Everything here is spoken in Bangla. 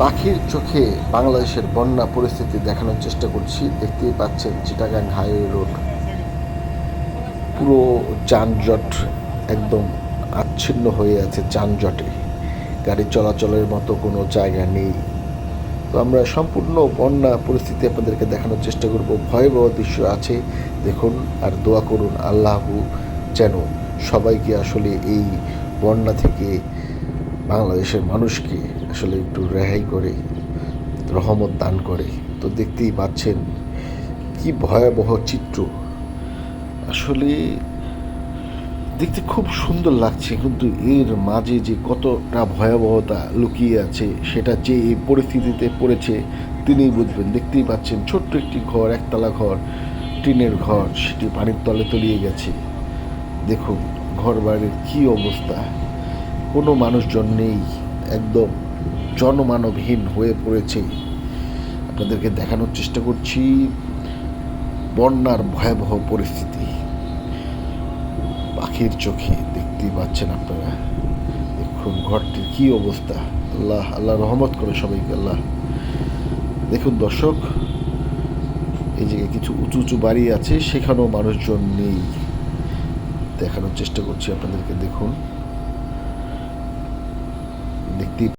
পাখির চোখে বাংলাদেশের বন্যা পরিস্থিতি দেখানোর চেষ্টা করছি। দেখতেই পাচ্ছেন চিটাগাং হাইওয়ে রোড। পুরো যানজট একদম আচ্ছিন্ন হয়ে আছে যানজটে। গাড়ি চলাচলের মতো কোনো জায়গা নেই। তো আমরা সম্পূর্ণ বন্যা পরিস্থিতি আপনাদেরকে দেখানোর চেষ্টা করব। ভয়াবহ দৃশ্য আছে। দেখুন আর দোয়া করুন আল্লাহু যেন সবাইকে আসলে এই বন্যা থেকে বাংলাদেশের মানুষকে আসলে একটু রেহাই করে, রহমত দান করে। তো দেখতেই পাচ্ছেন কি ভয়াবহ চিত্র। আসলে দেখতে খুব সুন্দর লাগছে, কিন্তু এর মাঝে যে কতটা ভয়াবহতা লুকিয়ে আছে, সেটা যে এই পরিস্থিতিতে পড়েছে তিনিই বুঝবেন। দেখতেই পাচ্ছেন ছোট্ট একটি ঘর, একতলা ঘর, টিনের ঘর, সেটি পানির তলে তলিয়ে গেছে। দেখুন ঘর বাড়ির কী অবস্থা। কোনো মানুষজন নেই, একদম জনমানবহীন হয়ে পড়েছে। আপনাদেরকে দেখানোর চেষ্টা করছি বন্যার ভয়াবহ পরিস্থিতি। পাখির চোখে দেখতেই পাচ্ছেন আপনারা। দেখুন ঘরটির কি অবস্থা। আল্লাহ আল্লাহ রহমত করে সবাইকে আল্লাহ। দেখুন দর্শক, এই জায়গায় কিছু উঁচু উঁচু বাড়ি আছে, সেখানেও মানুষজন নেই। দেখানোর চেষ্টা করছি আপনাদেরকে, দেখুন।